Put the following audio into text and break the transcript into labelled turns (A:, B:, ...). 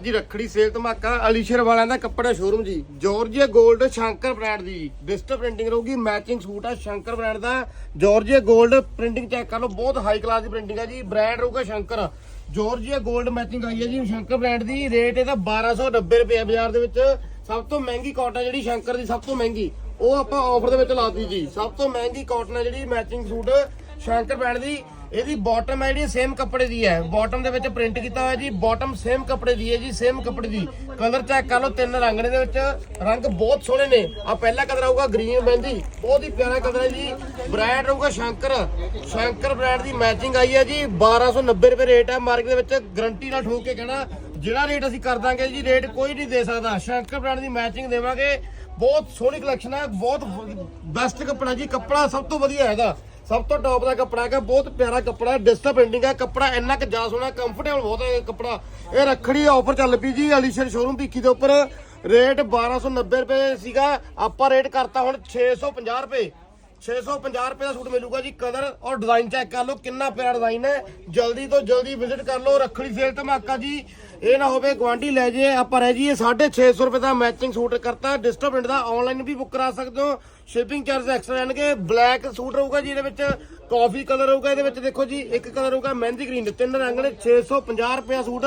A: ਜੀ, ਰੱਖੜੀ ਸੇਲ ਧਮਾਕਾ, ਅਲੀਸ਼ਰ ਵਾਲਿਆਂ ਦਾ ਕੱਪੜਾ ਸ਼ੋਰੂਮ ਜੀ। ਜਾਰਜੀਆ 골ਡ ਸ਼ੰਕਰ ਬ੍ਰਾਂਡ ਦੀ। ਡਿਸਟਰ ਪ੍ਰਿੰਟਿੰਗ ਰਹੂਗੀ ਮੈਚਿੰਗ ਸੂਟ ਆ ਸ਼ੰਕਰ ਬ੍ਰਾਂਡ ਦਾ। ਜਾਰਜੀਆ 골ਡ ਪ੍ਰਿੰਟਿੰਗ ਚੈੱਕ ਕਰ ਲਓ, ਬਹੁਤ ਹਾਈ ਕਲਾਸ ਦੀ ਪ੍ਰਿੰਟਿੰਗ ਆ ਜੀ। ਬ੍ਰਾਂਡ ਰਹੂਗਾ ਸ਼ੰਕਰ। ਜਾਰਜੀਆ 골ਡ ਮੈਚਿੰਗ ਆਈ ਹੈ ਜੀ ਸ਼ੰਕਰ ਬ੍ਰਾਂਡ ਦੀ। ਰੇਟ ਇਹਦਾ 1290 ਰੁਪਏ ਬਾਜ਼ਾਰ ਦੇ ਵਿੱਚ। ਸਭ ਤੋਂ ਮਹਿੰਗੀ ਕਾਟਨ ਜਿਹੜੀ ਸ਼ੰਕਰ ਦੀ, ਸਭ ਤੋਂ ਮਹਿੰਗੀ। ਉਹ ਆਪਾਂ ਆਫਰ ਦੇ ਵਿੱਚ ਲਾਤੀ ਜੀ। ਸਭ ਤੋਂ ਮਹਿੰਗੀ ਕਾਟਨ ਹੈ ਜਿਹੜੀ ਮੈਚਿੰਗ ਸੂਟ ਸ਼ੰਕਰ ਬ੍ਰਾਂਡ ਦੀ। ਇਹਦੀ ਬਾਟਮ ਹੈ ਜਿਹੜੀ ਸੇਮ ਕੱਪੜੇ ਦੀ ਹੈ। ਬਾਟਮ ਦੇ ਵਿੱਚ ਪ੍ਰਿੰਟ ਕੀਤਾ ਹੋਇਆ ਜੀ ਬਾਟਮ ਸੇਮ ਕੱਪੜੇ ਦੀ ਹੈ ਜੀ ਸੇਮ ਕੱਪੜੇ ਦੀ। ਕਲਰ ਚੈੱਕ ਕਰ ਲਓ, ਤਿੰਨ ਰੰਗ ਨੇ ਦੇ ਵਿੱਚ। ਰੰਗ ਬਹੁਤ ਸੋਹਣੇ ਨੇ। ਆ ਪਹਿਲਾ ਕਲਰ ਆਊਗਾ ਗ੍ਰੀਨ ਮਹਿੰਦੀ ਬਹੁਤ ਹੀ ਪਿਆਰਾ ਕਲਰ ਹੈ ਜੀ। ਬ੍ਰਾਂਡ ਰਹੂਗਾ ਸ਼ੰਕਰ। ਸ਼ੰਕਰ ਬ੍ਰਾਂਡ ਦੀ ਮੈਚਿੰਗ ਆਈ ਹੈ ਜੀ। 1290 ਰੁਪਏ ਰੇਟ ਹੈ। ਮਾਰਕੀਟ ਦੇ ਵਿੱਚ ਗਰੰਟੀ ਨਾਲ ਠੋਕ ਕੇ ਕਹਿਣਾ ਜਿਹੜਾ ਰੇਟ ਅਸੀਂ ਕਰ ਦਾਂਗੇ ਜੀ ਰੇਟ ਕੋਈ ਨਹੀਂ ਦੇ ਸਕਦਾ। ਸ਼ੰਕਰ ਬ੍ਰਾਂਡ ਦੀ ਮੈਚਿੰਗ ਦੇਵਾਂਗੇ। ਬਹੁਤ ਸੋਹਣੀ ਕਲੈਕਸ਼ਨ ਹੈ, ਬਹੁਤ ਬੈਸਟ ਕੱਪੜਾ ਜੀ। ਕੱਪੜਾ ਸਭ ਤੋਂ ਵਧੀਆ ਹੈਗਾ। ਸਭ ਤੋਂ ਟੌਪ ਦਾ ਕੱਪੜਾ ਹੈਗਾ, ਬਹੁਤ ਪਿਆਰਾ ਕੱਪੜਾ ਹੈ ਡਿਜੀਟਲ ਹੈ। ਕੱਪੜਾ ਇੰਨਾ ਕਿ ਜਾ ਸੋਹਣਾ ਕੰਫਰਟੇਬਲ ਬਹੁਤ ਹੈ ਕੱਪੜਾ। ਇਹ ਰੱਖੜੀ ਆਫਰ ਚੱਲ ਪਈ ਜੀ ਅਲੀਸ਼ਰ ਸ਼ੋਰੂਮ ਭੀਖੀ ਦੇ ਉੱਪਰ। ਰੇਟ 1290 ਰੁਪਏ ਸੀਗਾ। ਆਪਾਂ ਰੇਟ ਕਰਤਾ ਹੁਣ 650 ਰੁਪਏ। 650 ਰੁਪਏ ਦਾ ਸੂਟ ਮਿਲੂਗਾ ਜੀ ਕਲਰ ਔਰ ਡਿਜ਼ਾਈਨ ਚੈੱਕ ਕਰ ਲਓ, ਕਿੰਨਾ ਪਿਆਰਾ ਡਿਜ਼ਾਈਨ ਹੈ। ਜਲਦੀ ਤੋਂ ਜਲਦੀ ਵਿਜ਼ਿਟ ਕਰ ਲਓ, ਰੱਖੜੀ ਸੇਲ ਧਮਾਕਾ ਜੀ। ਇਹ ਨਾ ਹੋਵੇ ਗਵਾਂਢੀ ਲੈ ਜੇ, ਆਪਾਂ ਰਹਿ ਜਾਈਏ 650 ਰੁਪਏ ਦਾ ਮੈਚਿੰਗ ਸੂਟ ਕਰਤਾ। ਡਿਜੀਟਲ ਪ੍ਰਿੰਟ ਦਾ ਆਨਲਾਈਨ ਵੀ ਬੁੱਕ ਕਰਾ ਸਕਦੇ ਹੋ। ਸ਼ਿਪਿੰਗ ਚਾਰਜ ਐਕਸਟਰਾ ਜਾਣਗੇ ਬਲੈਕ ਸੂਟ ਰਹੂਗਾ ਜੀ ਇਹਦੇ ਵਿੱਚ ਕਾਫੀ ਕਲਰ ਰਹੂਗਾ ਇਹਦੇ ਵਿੱਚ। ਦੇਖੋ ਜੀ, ਇੱਕ ਕਲਰ ਹੋਊਗਾ ਮਹਿੰਦੀ ਗ੍ਰੀਨ ਤਿੰਨ ਰੰਗ ਨੇ 650 ਰੁਪਏ ਸੂਟ।